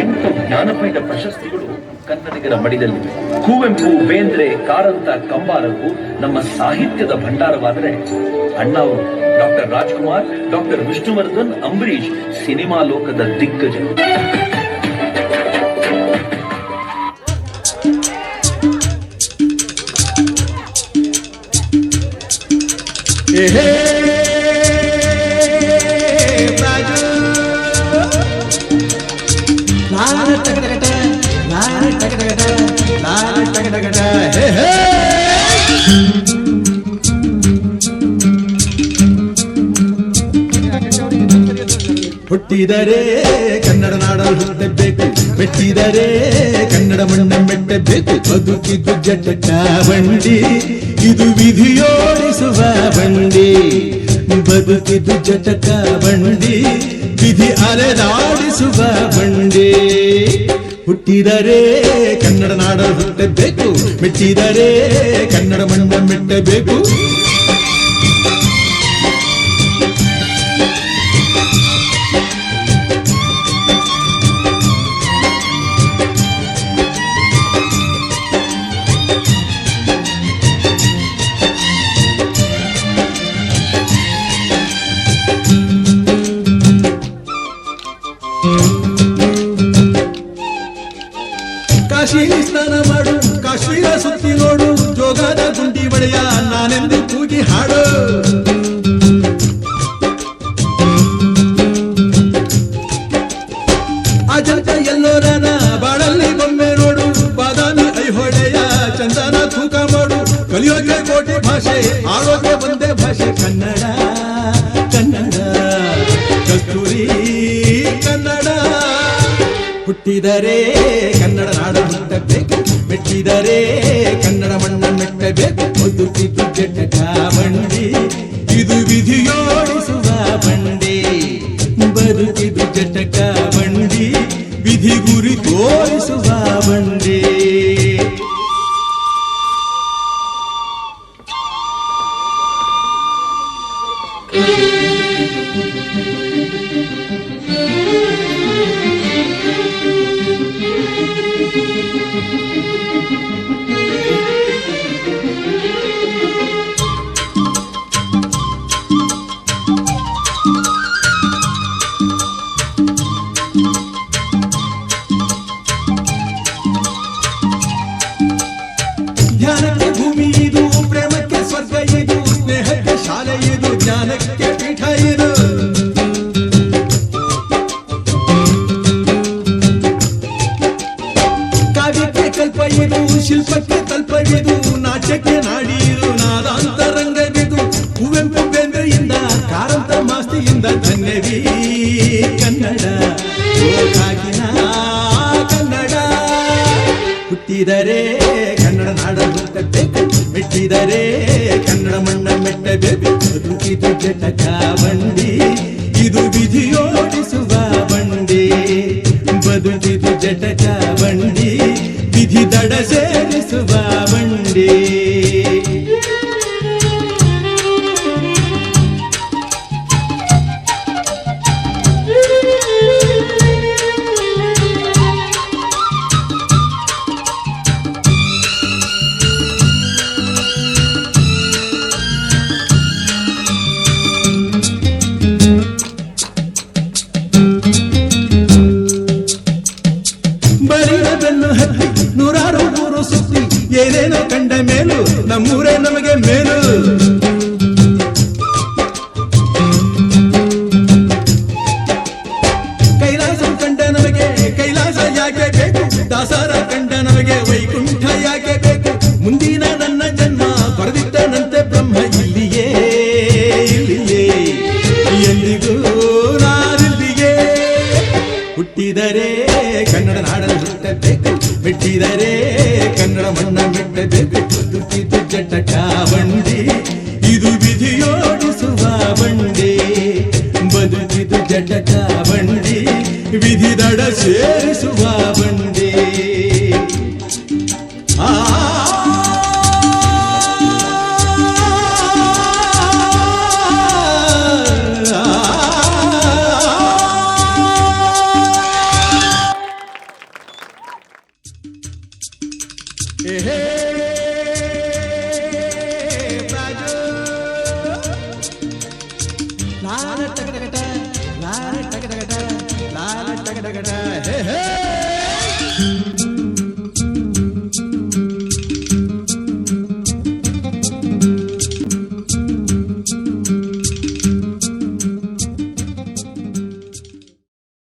ಎಂಟು ಜ್ಞಾನಪೀಠ ಪ್ರಶಸ್ತಿಗಳು ಕನ್ನಡಿಗರ ಮಡಿದಲ್ಲಿವೆ. ಕುವೆಂಪು ಬೇಂದ್ರೆ ಕಾರಂತ ಕಂಬಾರವು ನಮ್ಮ ಸಾಹಿತ್ಯದ ಭಂಡಾರವಾದರೆ ಅಣ್ಣ ಅವರು doctor Rajkumar doctor Vishnuvardhan Ambareesh cinema ಲೋಕದ ದಿಗ್ಗಜರು. Hey, ರಾಜು ಹೇ ಹೇ ಹುಟ್ಟಿದರೆ ಕನ್ನಡ ನಾಡಲು ಹುಟ್ಟಬೇಕು ಮೆಟ್ಟಿದರೆ ಕನ್ನಡ ಮಣ್ಣ ಮೆಟ್ಟಬೇಕು, ಬದುಕಿದ್ದು ಜಟ್ಟ ಬಂಡಿ, ಇದು ವಿಧಿಯೋಡಿಸುವ ಬಂಡಿ, ಬದುಕಿದ್ದು ಜಟಕ ಬಂಡಿ. ವಿಧಿ ಅಲೆದಾಡಿಸುವ ಬಂಡಿ ಹುಟ್ಟಿದರೆ ಕನ್ನಡ ನಾಡ ಹುಟ್ಟಬೇಕು ಮೆಟ್ಟಿದರೆ ಕನ್ನಡ ಮಣ್ಣ ಮೆಟ್ಟಬೇಕು. ಕಾಶಿ ಸ್ನಾನ ಮಾಡು, ಕಾಶ್ಮೀರ ಸುತ್ತಿ ನೋಡು, ಜೋಗದ ಗುಂಡಿ ಒಡೆಯ, ನಾನೆಂದು ಕೂಗಿ ಹಾಡು. ಅಜಂತ ಎಲ್ಲೋರನ ಬಾಳಲ್ಲಿ ಬೊಮ್ಮೆ ನೋಡು, ಬಾದಾಮಿ ಐಹೊಳೆಯ ಚಂದನ ತೂಕ ಮಾಡು. ಕಲಿಯೋಕೆ ಕೋಟಿ ಭಾಷೆ ಆರೋಗ್ಯ ಒಂದೇ ಭಾಷೆ, ಕನ್ನಡ ಕನ್ನಡ. ಕಸ್ತೂರಿ ಕನ್ನಡ, ಹುಟ್ಟಿದರೆ ಕನ್ನಡ. ನಾಡ ಹುಟ್ಟಬೇಕು ಮೆಟ್ಟಿದರೆ ಕನ್ನಡ ಮಣ್ಣ ಮೆಟ್ಟಬೇಕು ಬದುಕಿದ್ದು ಜಟಕ ಬಂಡಿ ಇದು ವಿಧಿಯೋಡಿಸುವ ಬಂಡಿ ಬದುಕಿದು ಜಟಕ ಬಂಡಿ ವಿಧಿ ಗುರಿ ತೋರಿಸುವ ಬಂಡಿ ಧ್ಯಾನಕ್ಕೆ ನಾಟ್ಯಕ್ಕೆ ನಾಡಿ ಇದು ನಾದಾಂತರಂಗವಿದು ಕುವೆಂಪು ಬೆಂದೆಯಿಂದ ಕಾರಂತ ಮಾಸ್ತಿಯಿಂದ ಧನ್ಯವೀ ಕನ್ನಡ. ಕನ್ನಡ. ಹುಟ್ಟಿದರೆ ಕನ್ನಡ ನಾಡ ಹುಟ್ಟಬೇಕು. ಮೆಟ್ಟಿದರೆ ಕನ್ನಡ ಮಣ್ಣ ಮೆಟ್ಟಬೇಕು. ಋತಿದು ಜಟಕ ಬಂಡಿ ಇದು ವಿಧಿಯೋಡಿಸುವ ಬಂಡಿ. ಬದುಕಿದು ಜಟಕ ನಮಗೆ ವೈಕುಂಠ ಯಾಕೆ ಬೇಕು. ಮುಂದಿನ ನನ್ನ ಜನ್ಮ ಬರೆದಿಟ್ಟನಂತೆ ಬ್ರಹ್ಮ ಇಲ್ಲಿಯೇ ಇಲ್ಲಿಯೇ. ಎಂದಿಗೂ ನಾನಿಲ್ಲಿಯೇ. ಹುಟ್ಟಿದರೆ ಕನ್ನಡ ನಾಡನ್ನು ಹುಟ್ಟಬೇಕು. ಬಿಟ್ಟಿದರೆ ಕನ್ನಡ ಮಣ್ಣ ಬಿಟ್ಟಬೇಕು ಬದುಕಿದು ಜಟಕ ಬಂಡಿ ಇದು ವಿಧಿಯೋಡಿಸುವ ಬಂಡಿ. ಬದುಕಿದು ಜಟಕ ಬಂಡಿ ವಿಧಿ ದಡ ಸೇರಿಸುವ ಬಂಡಿ நான்